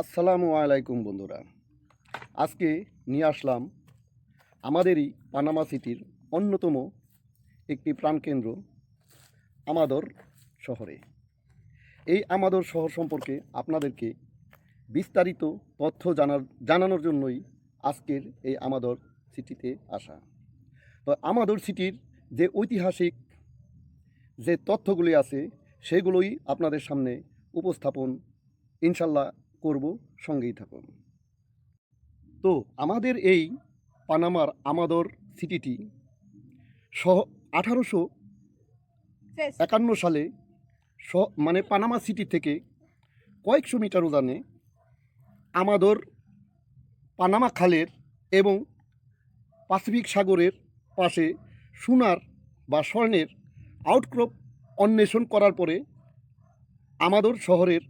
আসসালামু আলাইকুম বন্ধুরা। আজকে নিয়ে আসলাম আমাদেরই পানামা সিটির অন্যতম একটি প্রাণকেন্দ্র, আমাদর শহরে। এই আমাদর শহর সম্পর্কে আপনাদেরকে বিস্তারিত তথ্য জানার, জানানোর জন্যই আজকের এই আমাদর সিটিতে আসা। তো আমাদর সিটির যে ঐতিহাসিক যে তথ্যগুলি আছে, সেগুলোই আপনাদের সামনে উপস্থাপন, ইনশাল্লাহ করব সঙ্গেই থাকুন। তো আমাদের এই পানামার আমাদর সিটিটি সহ আঠারোশো একান্ন সালে স মানে পানামা সিটি থেকে কয়েকশো মিটার উদানে আমাদর পানামা খালের এবং প্যাসিফিক সাগরের পাশে সোনার বা স্বর্ণের আউটক্রপ অন্বেষণ করার পরে আমাদর শহরের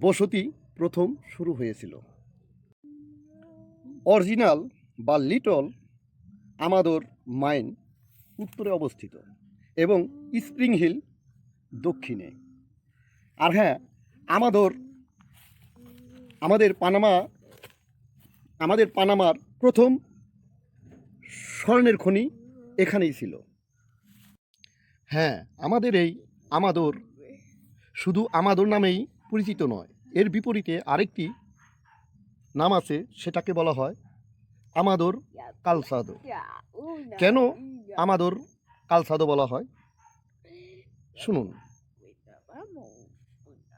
বসতি প্রথম শুরু হয়েছিল। অরিজিনাল বা লিটল আমাদের মাইন উত্তরে অবস্থিত এবং স্প্রিং হিল দক্ষিণে। আর হ্যাঁ আমাদের আমাদের পানামা, আমাদের পানামার প্রথম স্বর্ণের খনি এখানেই ছিল। হ্যাঁ আমাদের এই আমাদর, শুধু আমাদর নামেই পরিচিত নয়। এর বিপরীতে আরেকটি নাম আছে, সেটাকে বলা হয় আমাদর কালসাদো। কেন আমাদর কালসাদো বলা হয়? শুনুন।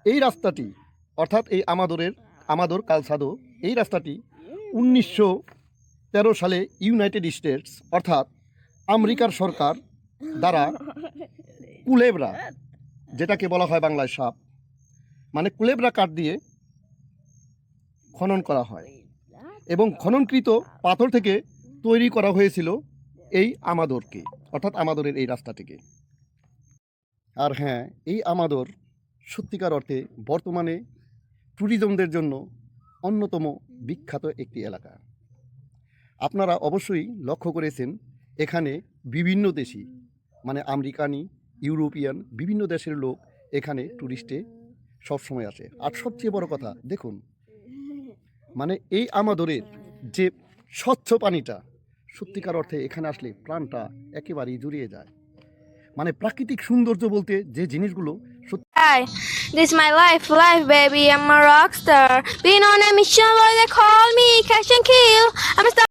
এই রাস্তাটি, অর্থাৎ এই আমাদরের, আমাদর কালসাদো, এই রাস্তাটি উনিশশো তেরো সালে ইউনাইটেড স্টেটস, অর্থাৎ আমেরিকার সরকার দ্বারা কুলেবরা, যেটাকে বলা হয় বাংলায় সাপ মানে কুলেবরা কাঠ দিয়ে খনন করা হয়। এবং খননকৃত পাথর থেকে তৈরি করা হয়েছিল এই আমাদরকে, অর্থাৎ আমাদরের এই রাস্তাটিকে আর হ্যাঁ এই আমাদর সত্যিকার অর্থে বর্তমানে ট্যুরিজমদের জন্য অন্যতম বিখ্যাত একটি এলাকা। আপনারা অবশ্যই লক্ষ্য করেছেন, এখানে বিভিন্ন দেশি মানে আমেরিকানি, ইউরোপিয়ান, বিভিন্ন দেশের লোক এখানে ট্যুরিস্টে সবসময় আসে আর সবচেয়ে বড় কথা দেখুন মানে এই আমাদরের যে স্বচ্ছ পানিটা সত্যিকার অর্থে এখানে আসলে প্রাণটা একেবারেই জুড়িয়ে যায়। মানে প্রাকৃতিক সৌন্দর্য বলতে যে জিনিসগুলো Hi, this is my life, life, baby. I'm a